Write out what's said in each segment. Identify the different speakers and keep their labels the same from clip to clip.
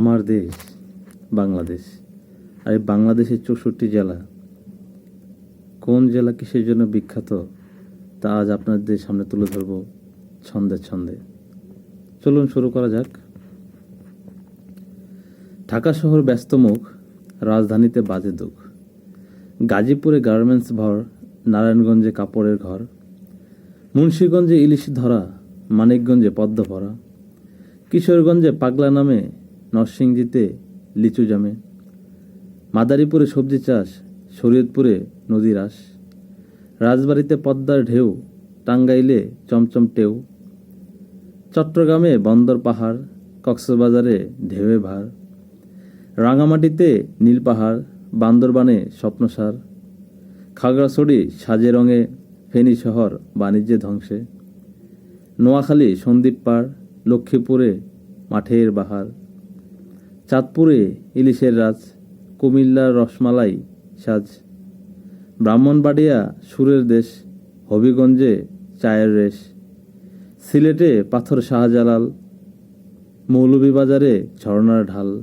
Speaker 1: আমার দেশ বাংলাদেশ। আর এই বাংলাদেশের চৌষট্টি জেলা, কোন জেলা কিসের জন্য বিখ্যাত, তা আজ আপনাদের সামনে তুলে ধরবো ছন্দে ছন্দে। চলুন শুরু করা যাক। ঢাকা শহর ব্যস্তমুখ রাজধানীতে বাজে দুঃখ। গাজীপুরে গার্মেন্টস ভর, নারায়ণগঞ্জে কাপড়ের ঘর। মুন্সীগঞ্জে ইলিশ ধরা, মানিকগঞ্জে পদ্ম ভরা। কিশোরগঞ্জে পাগলা নামে নরসিংদীতে লিচু জামে। মাদারীপুরে সবজি চাষ, শরীয়তপুরে নদী রাস। রাজবাড়িতে পদ্মার ঢেউ, টাঙ্গাইলে চমচম টেউ। চট্টগ্রামে বন্দর পাহাড়, কক্সবাজারে ঢেউয়ে ভার। রাঙামাটিতে নীল পাহাড়, বান্দরবানে স্বপ্নসার। খাগড়াছড়ি সাজে রঙে ফেনী শহর বাণিজ্যে ধ্বংসে। নোয়াখালী সন্দ্বীপ পাড় লক্ষ্মীপুরে মাঠের বাহার। চাঁদপুরে ইলিশের রাজ, কুমিল্লার রসমালাই সাজ। ব্রাহ্মণবাড়িয়া সুরের দেশ, হবিগঞ্জে চায়ের রেশ। সিলেটে পাথর শাহজালাল, মৌলভীবাজারে ঝর্ণার ঢাল।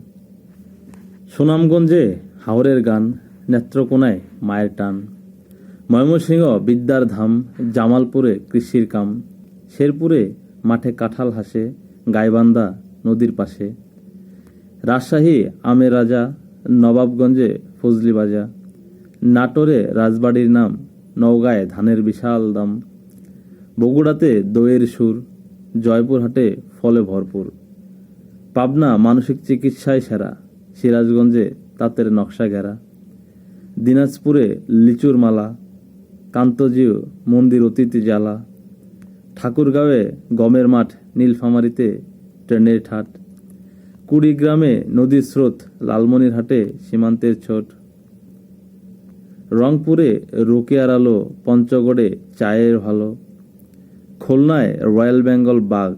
Speaker 1: সুনামগঞ্জে হাওরের গান, নেত্রকোনায় মায়ের টান। ময়মনসিংহ বিদ্যার ধাম, জামালপুরে কৃষির কাম। শেরপুরে মাঠে কাঁঠাল হাসে, গাইবান্ধা নদীর পাশে। রাজশাহী, আমের রাজা, নবাবগঞ্জে ফজলি বাজা। নাটোরে রাজবাড়ির নাম, নওগাঁয় ধানের বিশাল দাম। বগুড়াতে দইয়ের সুর, জয়পুরহাটে ফলে ভরপুর। পাবনা মানসিক চিকিৎসায় সেরা, সিরাজগঞ্জে তাঁতের নকশা ঘেরা। দিনাজপুরে লিচুর মালা, কান্তজিউ মন্দির অতিথি জ্বালা। ঠাকুরগাঁওয়ে গমের মাঠ, নীলফামারিতে ট্রেনের ঠাট। কুড়িগ্রামে নদীর স্রোত লালমনিরহাটে সীমান্তের ছোট। রংপুরে রোকেয়ার আলো পঞ্চগড়ে চায়ের ভালো খুলনায় রয়্যাল বেঙ্গল বাঘ,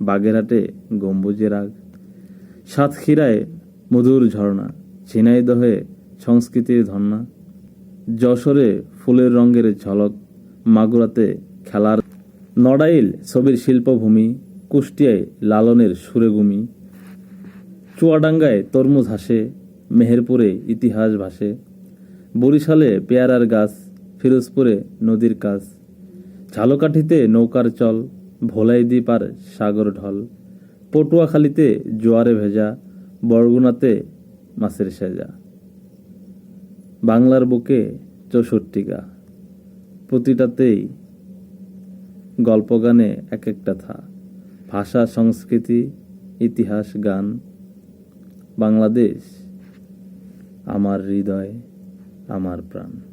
Speaker 1: বাগেরহাটে গম্বুজের আগ সাতক্ষীরায় মধুর ঝর্ণা, ঝিনাইদহে সংস্কৃতির ধর্ণা। যশোরে ফুলের রঙের ঝলক, মাগুরাতে খেলার। নড়াইল ছবির শিল্পভূমি, কুষ্টিয়ায় লালনের সুরেগুমি। চুয়াডাঙ্গায় তরমুজ হাসে, মেহেরপুরে ইতিহাস ভাসে, বরিশালে পেয়ারার গাছ, ফিরোজপুরে নদীর কাজ, ঝালকাঠিতে নৌকার চল ভোলাই দ্বীপ আর সাগর ঢল, পটুয়াখালীতে জোয়ারে ভেজা, বরগুনাতে মাছের সেজা। বাংলার বুকে চৌষট্টিকা প্রতিটাতেই গল্প গানে এক একটা থা। ভাষা, সংস্কৃতি, ইতিহাস, গান বাংলাদেশ আমার হৃদয় আমার প্রাণ।